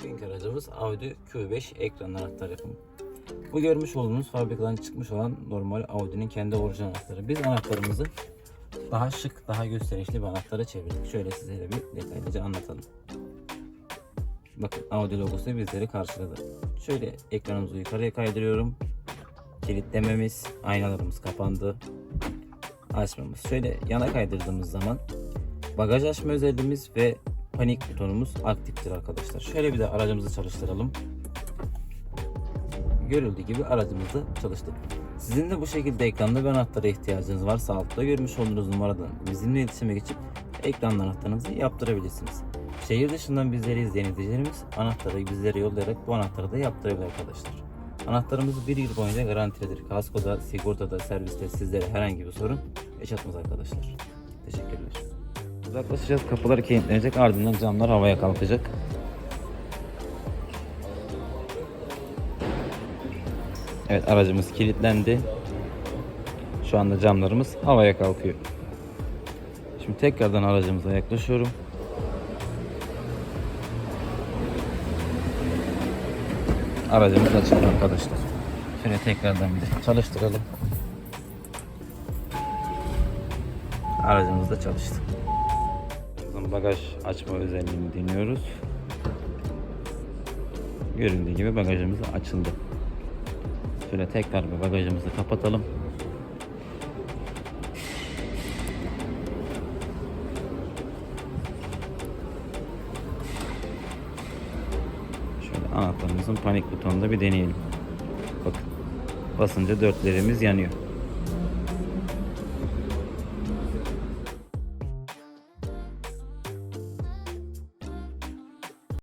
Bugünkü aracımız Audi Q5 ekran anahtar yapımı. Bu görmüş olduğunuz fabrikadan çıkmış olan normal Audi'nin kendi orijinal anahtarı. Biz anahtarımızı daha şık, daha gösterişli bir anahtara çevirdik. Şöyle size de bir detaylıca anlatalım. Bakın Audi logosu bizleri karşıladı. Şöyle ekranımızı yukarıya kaydırıyorum. Kilitlememiz, aynalarımız kapandı. Açmamız. Şöyle yana kaydırdığımız zaman bagaj açma özelliğimiz ve panik butonumuz aktiftir arkadaşlar. Şöyle bir de aracımızı çalıştıralım. Görüldüğü gibi aracımızı çalıştık. Sizin de bu şekilde ekranda bir anahtara ihtiyacınız varsa altta görmüş olduğunuz numaradan bizimle iletişime geçip ekran anahtarınızı yaptırabilirsiniz. Şehir dışından bizleri izleyen izleyicilerimiz anahtarı bizlere yollayarak bu anahtarı da yaptırabilir arkadaşlar. Anahtarımız bir yıl boyunca garantilidir. Kaskoda, sigortada, serviste sizlere herhangi bir sorun yaşatmaz arkadaşlar. Teşekkürler. Uzaklaşacağız. Kapılar kilitlenecek. Ardından camlar havaya kalkacak. Evet aracımız kilitlendi. Şu anda camlarımız havaya kalkıyor. Şimdi tekrardan aracımıza yaklaşıyorum. Aracımız açıldı arkadaşlar. Şöyle tekrardan bir çalıştıralım. Aracımız da çalıştı. Birazdan bagaj açma özelliğini deniyoruz. Göründüğü gibi bagajımız açıldı. Şöyle tekrar bir bagajımızı kapatalım. Şöyle anahtarımızın panik butonunda bir deneyelim. Bakın basınca dörtlerimiz yanıyor.